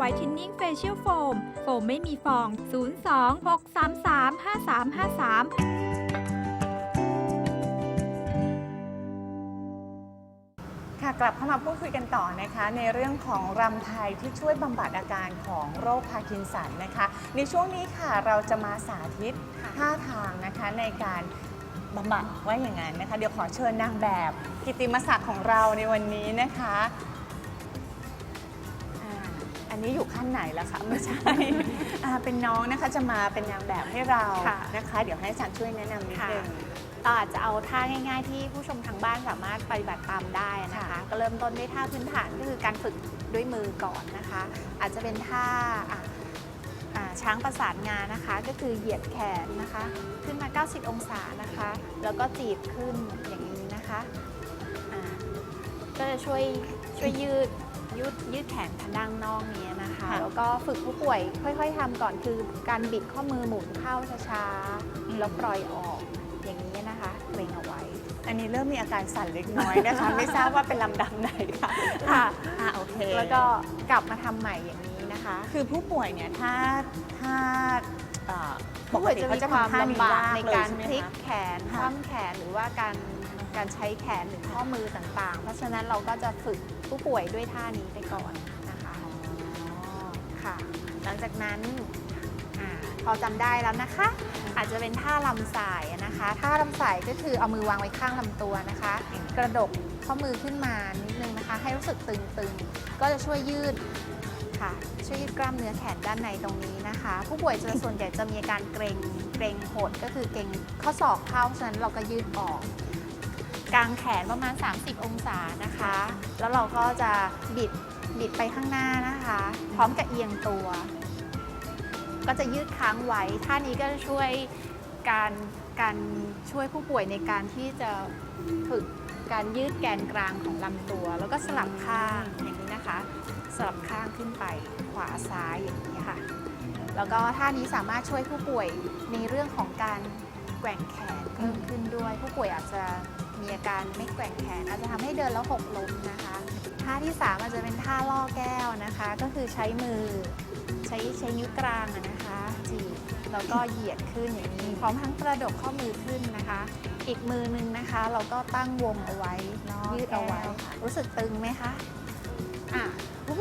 Whitening Facial Foam โฟมไม่มีฟอง 02 633 5353ค่ะกลับเข้ามาพูดคุยกันต่อนะคะ ในเรื่องของรำไทยที่ช่วยบำบัดอาการของโรคพาร์กินสันนะคะ ในช่วงนี้ค่ะเราจะมาสาธิตท่าทางนะคะในการบำบัดว่าอย่างนั้นนะคะ เดี๋ยวขอเชิญนางแบบ กิตติมศักดิ์ของเราในวันนี้นะคะอ่า อันนี้อยู่ขั้นไหนแล้วคะไม่ใช่อ่าเป็นน้องนะคะจะมาเป็นนางแบบให้เราค่ะ นะคะ เดี๋ยวให้อาจารย์ช่วยแนะนำนิดค่ะนึง เราอาจจะเอาท่าง่าย ๆ ที่ผู้ชมทางบ้านสามารถปฏิบัติตามได้นะคะ ค่ะ ก็เริ่มต้นด้วยท่าพื้นฐานก็คือการฝึกด้วยมือก่อนนะคะ อาจจะเป็นท่าอะอ่าช้างประสานงานนะคะ ก็คือเหยียดแขนนะคะ ขึ้นมา 90 องศานะคะ แล้วก็จีบขึ้นอย่างนี้นะคะอ่าก็จะช่วยช่วยยืดยืดยืดแขนทางด้านนอกนี้ นะคะค่ะแล้วก็ฝึกผู้ป่วยค่อย ๆทำก่อนคือการบิดข้อมือหมุนเข้าช้าอืม ๆแล้วปล่อยออกอย่างนี้นะคะเกรงเอาไว้ อันนี้เริ่มมีอาการสั่นเล็กน้อยนะคะ ไม่ทราบว่าเป็นลำดับไหนค่ะค่ะ อะโอเคแล้วก็กลับมาทำใหม่อย่างนี้นะคะ คือผู้ป่วยเนี่ยถ้าถ้าเอ่อปผู้กป่วยติจะเขามีจะความทำท่านี้ลำบากยากในเลยการใช่ไหมพลิกคะ แขนค่ะ คว่ำแขนหรือว่าการการใช้แขนหรือข้อมือต่างๆ เพราะฉะนั้นเราก็จะฝึกผู้ป่วยด้วยท่านี้ไปก่อนนะ ค่ะ หลังจากนั้นอพอจำได้แล้วนะคะ อาจจะเป็นท่าลำสายนะคะ ท่าลำสายก็คือเอามือวางไว้ข้างลำตัวนะคะ กระดกข้อมือขึ้นมานิดนึงนะคะ ให้รู้สึกตึงๆ ก็จะช่วยยืดค่ะ ช่วยยืดกล้ามเนื้อแขนด้านในตรงนี้นะคะ ผู้ป่วยจะส่วนใหญ่จะมีอาการเกรงเกรงหดก็คือเกรงข้อศอกเข้าฉะนั้นเราก็ยืดออกกางแขนประมาณ 30 องศานะคะ แล้วเราก็จะบิด บิดไปข้างหน้านะคะ พร้อมกับเอียงตัว ก็จะยืดค้างไว้ท่านี้ก็จะช่วยการการช่วยผู้ป่วยในการที่จะฝึกการยืดแกนกลางของลำตัว แล้วก็สลับข้างอย่างนี้นะคะ สลับข้างขึ้นไปขวาซ้ายอย่างนี้ค่ะ แล้วก็ท่านี้สามารถช่วยผู้ป่วยในเรื่องของการแกว่งแขนเพิ่มขึ้นด้วย ผู้ป่วยอาจจะ มีอาการไม่แกว่งแขนอาจจะทำให้เดินแล้วหกล้มนะคะ ท่าที่สามอาจจะเป็นท่าล่อแก้วนะคะ ก็คือใช้มือใช้ใช้นิ้วกลางอะนะคะจีบแล้วก็เหยียดขึ้นอย่างนี้พร้อมทั้งกระดกข้อมือขึ้นนะคะ อีกมือนึงนะคะ เราก็ตั้งวงเอาไว้ล่อยืดเอาไว้แก้วค่ะรู้สึกตึงไหมคะอะ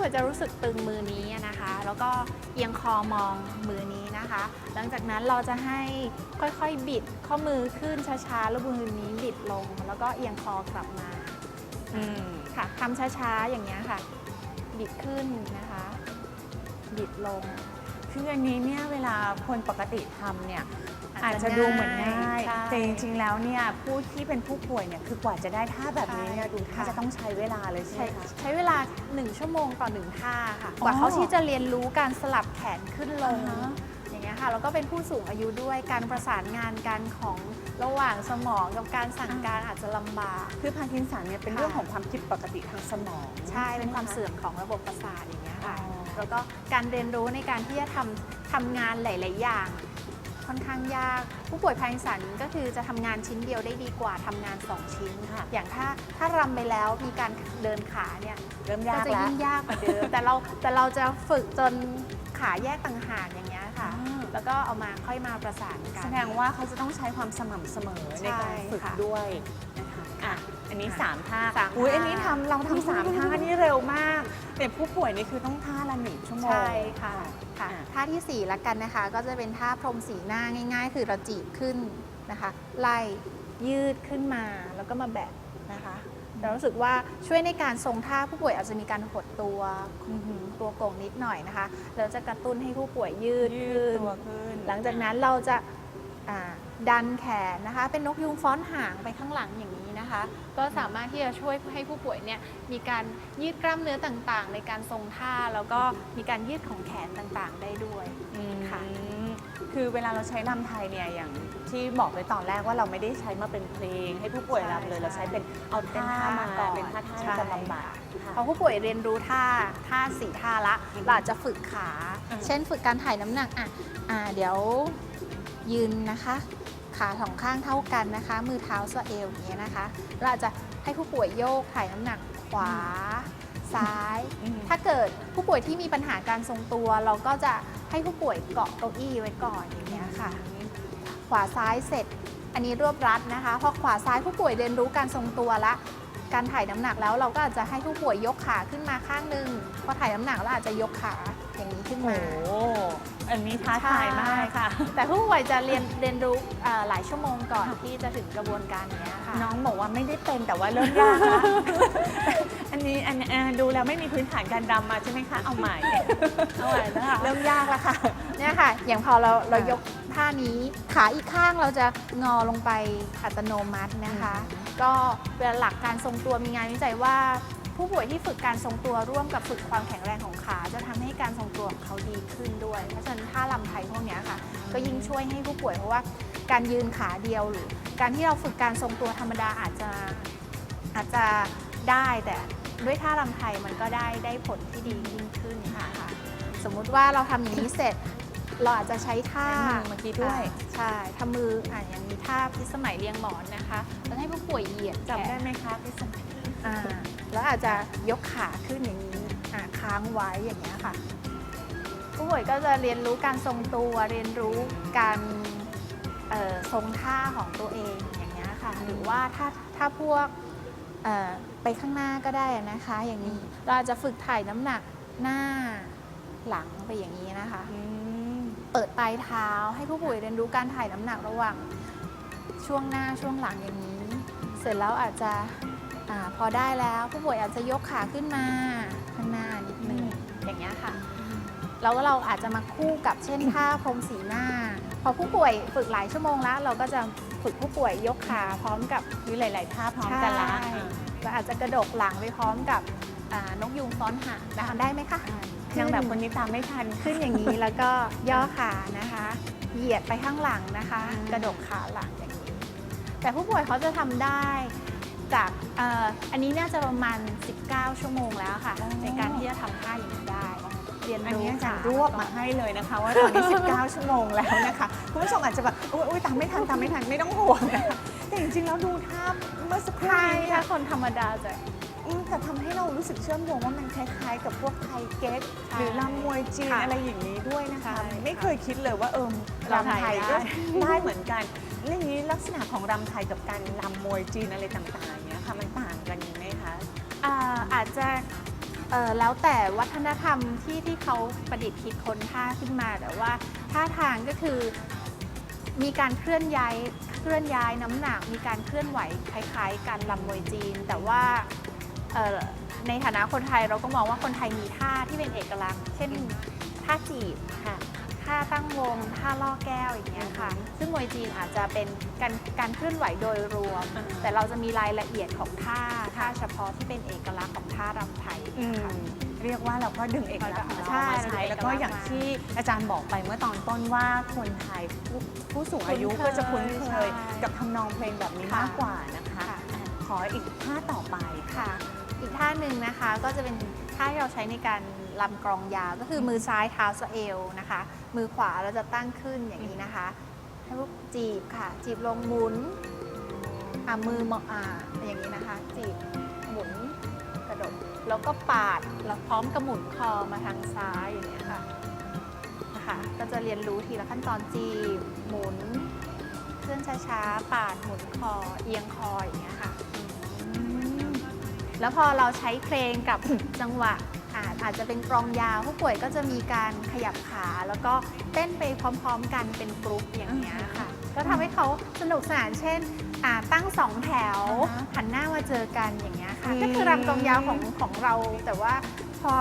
ผู้ป่วยจะรู้สึกตึงมือนี้นะคะ แล้วก็เอียงคอมองมือนี้นะคะ หลังจากนั้นเราจะให้ค่อยๆบิดข้อมือขึ้นช้าๆ แล้วมือนี้บิดลง แล้วก็เอียงคอกลับมาอืมค่ะทำช้าๆอย่างเงี้ยค่ะ บิดขึ้นนะคะ บิดลง คืออันนี้เนี่ยเวลาคนปกติทำเนี่ย อาอาจจจะจะดูเหมือนง่ายง่าย ใช่ แต่จริงๆ แล้วเนี่ยผู้ที่เป็นผู้ป่วยเนี่ยคือกว่าจะได้ท่าแบบนี้เนี่ยใช่ดูท่าค่ะ จะต้องใช้เวลาเลยใช่ไหใช้มคะ ใช้เวลา 1 ชั่วโมงต่อ 1 ท่าค่ะอ๋อกว่าเขาที่จะเรียนรู้การสลับแขนขึ้นลง อ่าฮะ อย่างเงี้ยค่ะ แล้วก็เป็นผู้สูงอายุด้วย การประสานงานกันของระหว่างสมองกับการสั่งการอาจจะลำบาก คือพาร์กินสันเนี่ยเป็นค่ะ เรื่องของความผิดปกติทางสมองใช่ เป็นความไหะเสื่อมของระบบประสาทอย่างเงี้ยค่ะอ๋อแล้วก็การเรียนรู้ในการที่จะทำทำงานหลาย ๆ อย่าง ค่อนข้างยาก ผู้ป่วยพาร์กินสันก็คือจะทำงานชิ้นเดียวได้ดีกว่าทำงาน 2 ชิ้นค่ะ อย่างถ้าถ้ารำไปแล้วมีการเดินขาเนี่ยเริ่มก็ยากจะแล้วยิ่งยากกว่าเดิมแต่เราแต่เราจะฝึกจนขาแยกต่างหากอย่างเงี้ยค่ะอ่าแล้วก็เอามาค่อยมาประสานกันแสดงว่าเขาจะต้องใช้ความสม่ำเสมอในการใช่ฝึกค่ะด้วยนะคะอะอันนี้ค่ะ3ท่าสามอุ้ยท่าอันนี้ทำเราทำสามท่านี่เร็วมาก แต่ผู้ป่วยนี่คือต้องท่าละหนึ่งชั่วโมงใช่ค่ะ ค่ะอ่าท่าที่ 4 ละกันนะคะ ก็จะเป็นท่าพรมสีหน้าง่าย ๆ คือเราจีบขึ้นนะคะ ไล่ยืดขึ้นมาแล้วก็มาแบะนะคะเรารู้สึกว่าช่วยในการทรงท่าผู้ป่วยอาจจะมีการหดตัวตัวโก่งนิดหน่อยนะคะแล้วจะกระตุ้นให้ผู้ป่วยยืดยืขึ้ดนตัวขึ้น หลังจากนั้นเราจะอ่า ดันแขนนะคะ เป็นนกยูงฟ้อนหางไปข้างหลังอย่างนี้นะคะ ก็สามารถที่จะช่วยให้ผู้ป่วยเนี่ยมีการยืดกล้ามเนื้อต่างๆ ในการทรงท่าแล้วก็มีการยืดของแขนต่างๆ ได้ด้วยค่ะอืมคือเวลาเราใช้ลำไทยเนี่ยอย่างที่บอกไว้ตอนแรกว่าเราไม่ได้ใช้มาเป็นเพลง ให้ผู้ป่วยรำเลยใช่เราใช้เป็นเอาเป็นท่าท่ามาก่อนเป็นท่าท่าใช่ที่จะบำบัดค่ะพอผู้ป่วยเรียนรู้ท่าท่าสี่ท่าละเราอาจจะฝึกขาอืมเช่นฝึกการถ่ายน้ำหนักอะอ่าเดี๋ยว ยืนนะคะ ขาสองข้างเท่ากันนะคะ มือเท้าสะเอวอย่างเงี้ยนะคะ เราอาจจะให้ผู้ป่วยโยกถ่ายน้ำหนักขวาซ้ายอืมถ้าเกิดผู้ป่วยที่มีปัญหาการทรงตัว เราก็จะให้ผู้ป่วยเกาะเก้าอี้ไว้ก่อนอย่างเงี้ยค่ะ ขวาซ้ายเสร็จ อันนี้รวบรัดนะคะพอขวาซ้ายผู้ป่วยเรียนรู้การทรงตัวละการถ่ายน้ำหนักแล้วเราก็อาจจะให้ผู้ป่วยยกขาขึ้นมาข้างหนึงพอถ่ายน้ำหนักแล้วอาจจะยกขาอย่างนี้ขึ้นโอ้มาโห อันนี้ท้าทายมากค่ะ แต่ผู้ป่วยจะเรียนเรียนรู้เอ่อหลายชั่วโมงก่อนที่จะถึงกระบวนการเนี้ยค่ะ น้องบอกว่าไม่ได้เป็นแต่ว่าเริ่มยากแล้วอันนี้อันอันดูแล้วไม่มีพื้นฐานการดำมาใช่ไหมคะเอาใหม่เอาไหวนะคะเริ่มยากแล้วค่ะเนี่ยค่ะ อย่างพอเราเราค่ะยกท่านี้ขาอีกข้างเราจะงอลงไปอัตโนมัตินะคะ ก็เป็นหลักการทรงตัวมีงานวิจัยว่า ผู้ป่วยที่ฝึกการทรงตัวร่วมกับฝึกความแข็งแรงของขา จะทำให้การทรงตัวของเขาดีขึ้นด้วย เพราะฉะนั้นท่าลำไทยพวกเนี้ยค่ะ ก็ยิ่งช่วยให้ผู้ป่วยเพราะว่าการยืนขาเดียวหรือ การที่เราฝึกการทรงตัวธรรมดาอาจจะอาจจะได้แต่ด้วยท่าลำไทยมันก็ได้ได้ผลที่ดียิ่งขึ้นค่ะค่ะสมมุติว่าเราทำอย่างนี้เสร็จเราอาจจะใช้ท่าใช้มือเมื่อกี้ด้วยอ่าใช่ทำมืออะอย่างนี้ท่าพิสมัยเรียงหมอนนะคะแล้วให้ผู้ป่วยเหยียดจำแขได้นไหมคะพี่สมัย อ่าแล้วอาจจะยกขาขึ้นอย่างนี้อ่าค้างไว้อย่างเงี้ยค่ะ ผู้ป่วยก็จะเรียนรู้การทรงตัวเรียนรู้การทรงท่าของตัวเองอย่างเงี้ยค่ะ หรือว่าถ้าถ้าพวกไปข้างหน้าก็ได้นะคะ อย่างนี้เราจะฝึกถ่ายน้ำหนักหน้าหลังไปอย่างนี้นะคะเปิดปลายเท้าให้ผู้ป่วยเรียนรู้การถ่ายน้ำหนักระหว่างช่วงหน้าช่วงหลังอย่างนี้ เสร็จแล้วอาจจะ อาพอได้แล้วผู้ป่วยอาจจะยกขาขึ้นมาข้างหน้านิดนึงอย่างเงี้ยค่ะแล้วเราอาจจะมาคู่กับเช่นท่าพรมสีหน้า พอผู้ป่วยฝึกหลายชั่วโมงแล้ว เราก็จะฝึกผู้ป่วยยกขาพร้อมกับมีหลาย ๆ ท่าพร้อมกันละใช่เราอาจจะกระดกหลังไปพร้อมกับอ่านกยุงซ้อนหางนะคะได้ไหมคะนางแบบคนนี้ตามไม่ทันขึ้นอย่างนี้แล้วก็ย่อขานะคะ เหยียดไปข้างหลังนะคะอืมกระดกขาหลังอย่างนี้แต่ผู้ป่วยเขาจะทำได้ จากเอ่ออันนี้น่าจะประมาณ 19 ชั่วโมงแล้วค่ะในการที่จะทำท่าอย่างนี้ได้ เรียนอันรู้นี้อาจารย์ขารวบมาให้เลยนะคะ ว่าตอนนี้ 19 ชั่วโมงแล้วนะคะคุณผู้ชมอาจจะแบบอุ๊ยอุ๊ยตามไม่ทันตามไม่ทันไม่ต้องห่วงนะคะแต่จริงๆแล้วดูท่าเมื่อสักครู่ใช่นี้ถ้าเนี่ยคนธรรมดาจะ อืมแต่ทำให้เรารู้สึกเชื่อมโยงว่ามันคล้ายๆ กับพวกไทยเก๊กใช่หรือลำมวยจีนค่ะอะไรอย่างนี้ด้วยนะคะใช่ไม่เค ยคิดเลยว่าเออรำรำไทไทยยได้ก็ได้เหมือนกันเรื่องนี้ลักษณะของรำไทยกับการลำมวยจีนอะไรต่างๆเนี่ยค่ะมันต่างกันไหมคะอ่าอาจจะเอ่อแล้วแต่วัฒนธรรมที่ที่เขาประดิษฐ์คิดค้นท่าขึ้นมาแต่ว่าท่าทางก็คือมีการเคลื่อนย้ายเคลื่อนย้ายน้ำหนัก มีการเคลื่อนไหวคล้ายๆการลำมวยจีน แต่ว่าเอ่อในฐานะคนไทยเราก็มองว่าคนไทยมีท่าที่เป็นเอกลักษณ์ เช่นท่าจีบค่ะ ท่าตั้งวงท่าล่อแก้วอย่างเงี้ยค่ะ ซึ่งมวยจีนอาจจะเป็นการการเคลื่อนไหวโดยรวมอ่าแต่เราจะมีรายละเอียดของท่าท่าเฉพาะที่เป็นเอกลักษณ์ของท่ารำไทยอืมค่ะ เรียกว่าเราก็ดึงเอกลักษณ์ของเราใช่มาใช้ ดึงเอกลักษณ์แล้วก็อย่างที่อาจารย์บอกไปเมื่อตอนต้นว่าคนไทยผู้ผู้สูงอายุคุ้นเคยก็จะคุ้นเคย ใช่กับทำนองเพลงแบบนี้ค่ะมากกว่านะคะ ค่ะอะขออีกท่าต่อไป ค่ะ อีกท่าหนึ่งนะคะก็จะเป็น ท่าที่เราใช้ในการลำกรองยาวก็คือมือซ้ายเท้าสะเอวนะคะ มือขวาเราจะตั้งขึ้นอย่างนี้นะคะให้พวกจีบค่ะ จีบลงหมุนอะมือมองอ่าอย่างนี้นะคะ จีบหมุนกระดกแล้วก็ปาดแล้วพร้อมกับหมุนคอมาทางซ้ายอย่างนี้ค่ะนะคะก็จะเรียนรู้ทีละขั้นตอนจีบหมุนเคลื่อนช้าๆปาดหมุนคอ เอียงคออย่างเงี้ยค่ะ แล้วพอเราใช้เพลงกับจังหวะอาจอาจจะเป็นกลองยาวผู้ป่วยก็จะมีการขยับขา แล้วก็เต้นไปพร้อมๆกันเป็นกรุ๊ปอย่างเงี้ยค่ะ ก็ทำให้เขาสนุกสนานเช่นอ่าตั้งสองแถวอ่าฮะหันหน้ามาเจอกันอย่างเงี้ยค่ะอืมก็คือรำกลองยาวของของเรา แต่ว่าพอ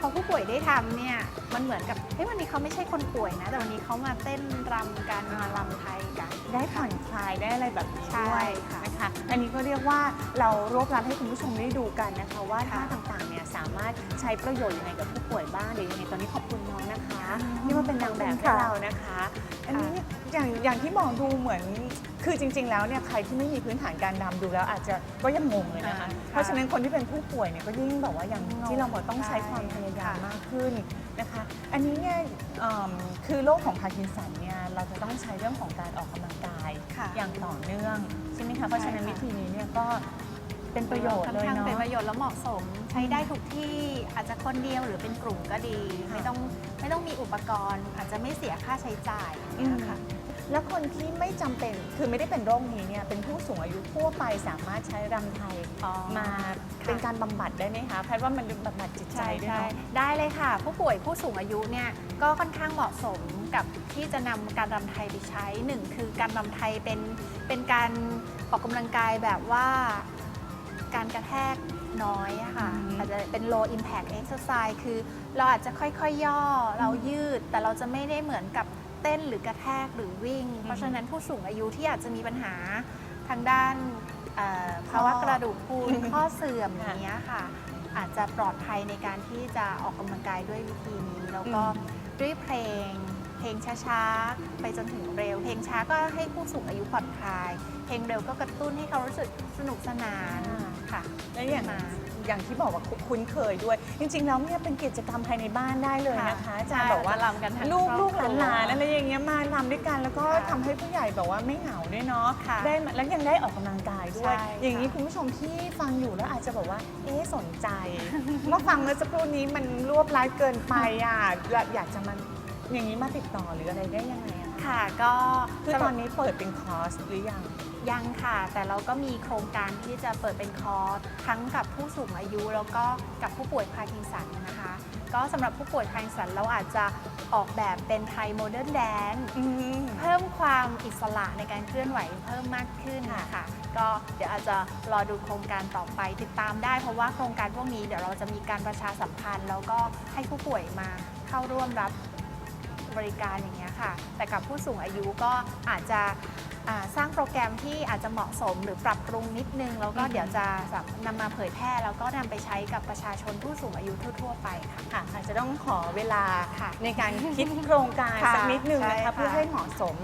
พอผู้ป่วยได้ทำเนี่ย มันเหมือนกับเฮ้ยวันนี้เขาไม่ใช่คนป่วยนะ แต่วันนี้เขามาเต้นรำกันมาลำไทยกัน ได้ผ่อนคลายได้อะไรแบบนี้ใช่ด้วยค่ะนะคะ อันนี้ก็เรียกว่าเรารวบรัดให้คุณผู้ชมได้ดูกันนะคะ ว่าค่ะท่าต่างๆเนี่ยสามารถใช้ประโยชน์ยังไงกับผู้ป่วยบ้างเดี๋ยวยังไงตอนนี้ขอบคุณน้องนะคะ ที่มาเป็นนางแบบให้เรานะคะ อันนี้เนี่ย อย่างอย่างที่บอกดูเหมือนคือจริง ๆ แล้วเนี่ยใครที่ไม่มีพื้นฐานการดำดูแล้วอาจจะก็ยังงงเลยนะคะ อ่าเพราะฉะนั้นคนที่เป็นผู้ป่วยเนี่ยก็ยิ่งแบบว่าอย่างงงที่เราบอกต้องใช้ใช่ความพยายามค่ะ มากขึ้นนะคะ อันนี้เนี่ยเอิ่มคือโรคของพาร์กินสันเนี่ยเราจะต้องใช้เรื่องของการออกกำลังกาย ค่ะ อย่างต่อเนื่องใช่ไหมคะ เพราะฉะนั้นใช่วิค่ะธีนี้เนี่ยก็ เป็นประโยชน์ค่อนเลยข้างเนาะเป็นประโยชน์และเหมาะสม ใช้ได้ทุกที่อาจจะคนเดียวหรือเป็นกลุ่มก็ดี ค่ะ ไม่ต้องไม่ต้องมีอุปกรณ์ อาจจะไม่เสียค่าใช้จ่ายอย่างอืเงี้มยค่ะ แล้วคนที่ไม่จำเป็นคือไม่ได้เป็นโรคนี้เนี่ยเป็นผู้สูงอายุทั่วไปสามารถใช้รำไทยอ๋อมาค่ะเป็นการบำบัดได้ไหมคะแพทย์ว่ามันบำบัดจิตใจใช่ด้วยใช่เนาะ ได้เลยค่ะ ผู้ป่วยผู้สูงอายุเนี่ยก็ค่อนข้างเหมาะสมกับที่จะนำการรำไทยไปใช้หนึ่งคือการรำไทยเป็นเป็นการออกกำลังกายแบบว่า การกระแทกน้อยอะค่ะอืม อาจจะเป็น low impact exercise คือเราอาจจะค่อยๆย่อเรายืด แต่เราจะไม่ได้เหมือนกับเต้นหรือกระแทกหรือวิ่ง เพราะฉะนั้นผู้สูงอายุที่อาจจะมีปัญหาทางด้านเอ่อภาวะกระดูกพรุนข้อเสื่อมอย่างเงี้ยค่ะ อาจจะปลอดภัยในการที่จะออกกำลังกายด้วยวิธีนี้ แล้วก็อืมด้วยเพลง เพลงช้าๆ ไปจนถึงเร็ว เพลงช้าก็ให้ผู้สูงอายุผ่อนคลาย เพลงเร็วก็กระตุ้นให้เขารู้สึกสนุกสนาน ค่ะแล้วอย่างมา อย่างที่บอกว่าคุ้นเคยด้วย จริงๆแล้วเนี่ยเป็นกิจกรรมภายในบ้านได้เลยนะคะอาจารย์บอกว่าลำกันทั้งลูกครอบลูกครัวหลานๆอะไรอย่างเงี้ยมาทำด้วยกัน แล้วก็ค่ะทำให้ผู้ใหญ่แบบว่าไม่เหงาด้วยเนาะค่ะได้มาแล้วยังได้ออกกำลังกายด้วย ใช่อย่างนี้ค่ะ คุณผู้ชมที่ฟังอยู่แล้วอาจจะบอกว่า เอ๊ะสนใจเมื่อฟังเมื่อสักครู่นี้มันรวบรัดเกินไปอะอยากอยากจะมัน อย่างนี้มาติดต่อหรืออะไรได้ยังไงอะคะค่ะ ก็คือสำหตรัอบนนี้เปิดเป็นคอร์สหรือยัง ยังค่ะ แต่เราก็มีโครงการที่จะเปิดเป็นคอร์สทั้งกับผู้สูงอายุแล้วก็กับผู้ป่วยพาร์กินสันนะคะ ก็สำหรับผู้ป่วยพาร์กินสันเราอาจจะออกแบบเป็นไทยโมเดิร์นแดนอืมเพิ่มความอิสระในการเคลื่อนไหวเพิ่มมากขึ้นค่ะ ก็เดี๋ยวอาจจะรอดูโครงการต่อไปติดตามได้ เพราะว่าโครงการพวกนี้เดี๋ยวเราจะมีการประชาสัมพันธ์ แล้วก็ให้ผู้ป่วยมาเข้าร่วมรับ บริการอย่างเงี้ยค่ะ แต่กับผู้สูงอายุก็อาจจะอ่าสร้างโปรแกรมที่อาจจะเหมาะสมหรือปรับปรุงนิดนึง แล้วก็อือฮึเดี๋ยวจะแบบนำมาเผยแพร่ แล้วก็นำไปใช้กับประชาชนผู้สูงอายุทั่ว ๆ ไปค่ะค่ะอาจจะต้องขอเวลาค่ะในการคิดโครงการค่ะสักนิดนึงใช่นะคะค่ะเพื่อให้เหมาะสม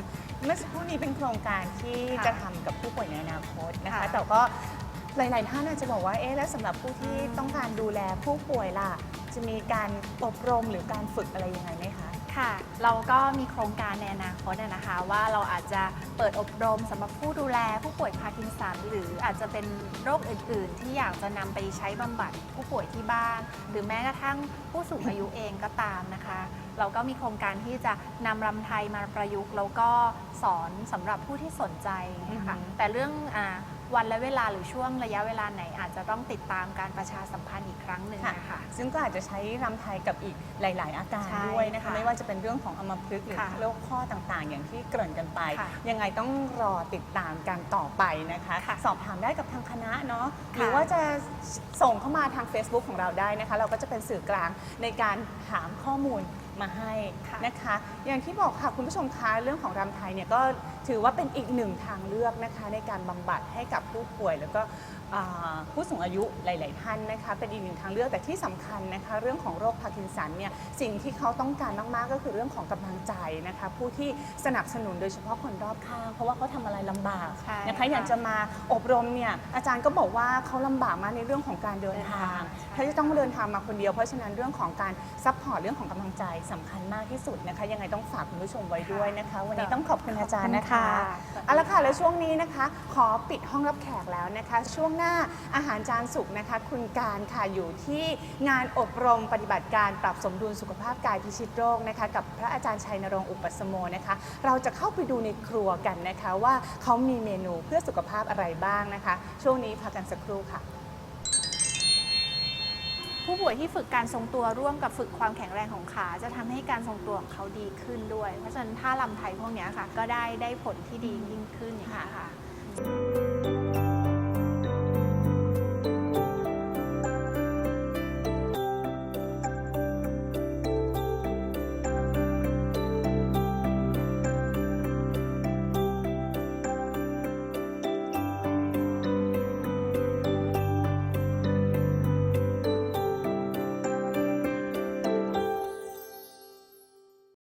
เมื่อสักครู่นี้เป็นโครงการที่ค่ะจะทำกับผู้ป่วยในอนาคตนะคะค่ะแต่ก็หลาย ๆ ท่านอาจจะบอกว่าเอ๊ะแล้วสำหรับผู้ที่อืมต้องการดูแลผู้ป่วยล่ะจะมีการอบรมหรือการฝึกอะไรยังไงไหมคะ ค่ะ เราก็มีโครงการในอนาคตอะนะคะ ว่าเราอาจจะเปิดอบรมสำหรับผู้ดูแลผู้ป่วยพาร์กินสันหรืออาจจะเป็นโรคอื่น ๆ ที่อยากจะนำไปใช้บำบัดผู้ป่วยที่บ้าน หรือแม้กระทั่งผู้สูงอายุเองก็ตามนะคะ เราก็มีโครงการที่จะนำรำไทยมาประยุกต์แล้วก็สอนสำหรับผู้ที่สนใจนะคะอือฮึแต่เรื่องอา วันและเวลาหรือช่วงระยะเวลาไหนอาจจะต้องติดตามการประชาสัมพันธ์อีกครั้งหนึ่งนะคะ ซึ่งก็อาจจะใช้รำไทยกับอีกหลาย ๆ อาการใช่ด้วยนะคะค่ะไม่ว่าจะเป็นเรื่องของอัมพฤกษ์หรือค่ะโรคข้อต่าง ๆ อย่างที่เกริ่นกันไปค่ะยังไงต้องรอติดตามกันต่อไปนะคะค่ะสอบถามได้กับทางคณะเนาะค่ะหรือว่าจะส่งเข้ามาทาง Facebook ของเราได้นะคะ เราก็จะเป็นสื่อกลางในการถามข้อมูล มาให้ค่ะนะคะ อย่างที่บอกค่ะคุณผู้ชมคะเรื่องของรำไทยเนี่ยก็ถือว่าเป็นอีกหนึ่งทางเลือกนะคะในการบำบัดให้กับผู้ป่วย แล้วก็อ่าผู้สูงอายุหลาย ๆ ท่านนะคะเป็นอีกหนึ่งทางเลือกแต่ที่สำคัญนะคะเรื่องของโรคพาร์กินสันเนี่ยสิ่งที่เขาต้องการมาก ๆ ก็คือเรื่องของกำลังใจนะคะผู้ที่สนับสนุนโดยเฉพาะคนรอบข้าง เพราะว่าเขาทำอะไรลำบากใช่นะคะค่ะอยากจะมาอบรมเนี่ยอาจารย์ก็บอกว่าเขาลำบากมากในเรื่องของการเดินทางใช่เขาจะต้องเดินทางมาคนเดียวเพราะฉะนั้นเรื่องของการซัพพอร์ตเรื่องของกำลังใจสำคัญมากที่สุดนะคะ ยังไงต้องฝากคุณผู้ชมไว้ด้วยนะคะ วันนี้ต้องขอบคุณอาจารย์นะคะเอาละค่ะแล้วช่วงนี้นะคะ ขอปิดห้องรับแขกแล้วนะคะ ช่วงหน้าอาหารจานสุกนะคะ คุณการค่ะอยู่ที่งานอบรมปฏิบัติการปรับสมดุลสุขภาพกายพิชิตโรคนะคะ กับพระอาจารย์ชัยนรงค์อุปสมโมนะคะ เราจะเข้าไปดูในครัวกันนะคะ ว่าเขามีเมนูเพื่อสุขภาพอะไรบ้างนะคะ ช่วงนี้พักกันสักครู่ค่ะ ผู้ป่วยที่ฝึกการทรงตัวร่วมกับฝึกความแข็งแรงของขา จะทำให้การทรงตัวของเขาดีขึ้นด้วย เพราะฉะนั้นท่าลำไทยพวกนี้ค่ะ ก็ได้ได้ผลที่ดียิ่งขึ้นค่ะค่ะ